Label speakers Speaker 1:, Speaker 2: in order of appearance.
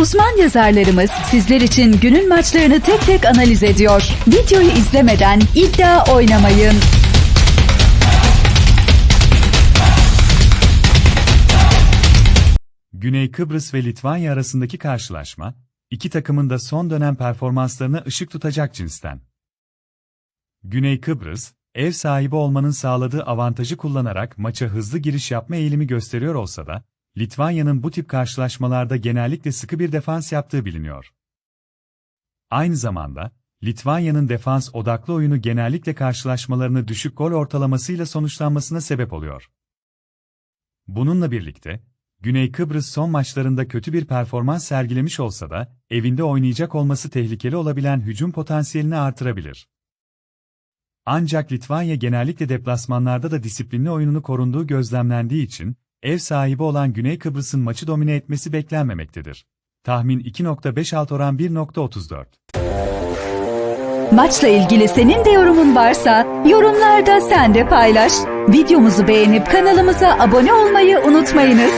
Speaker 1: Uzman yazarlarımız sizler için günün maçlarını tek tek analiz ediyor. Videoyu izlemeden iddia oynamayın.
Speaker 2: Güney Kıbrıs ve Litvanya arasındaki karşılaşma, iki takımın da son dönem performanslarına ışık tutacak cinsten. Güney Kıbrıs, ev sahibi olmanın sağladığı avantajı kullanarak maça hızlı giriş yapma eğilimi gösteriyor olsa da, Litvanya'nın bu tip karşılaşmalarda genellikle sıkı bir defans yaptığı biliniyor. Aynı zamanda, Litvanya'nın defans odaklı oyunu genellikle karşılaşmalarını düşük gol ortalamasıyla sonuçlanmasına sebep oluyor. Bununla birlikte, Güney Kıbrıs son maçlarında kötü bir performans sergilemiş olsa da, evinde oynayacak olması tehlikeli olabilen hücum potansiyelini artırabilir. Ancak Litvanya genellikle deplasmanlarda da disiplinli oyununu korunduğu gözlemlendiği için, ev sahibi olan Güney Kıbrıs'ın maçı domine etmesi beklenmemektedir. Tahmin 2.5 alt oran 1.34.
Speaker 1: Maçla ilgili senin de yorumun varsa yorumlarda sen de paylaş. Videomuzu beğenip kanalımıza abone olmayı unutmayınız.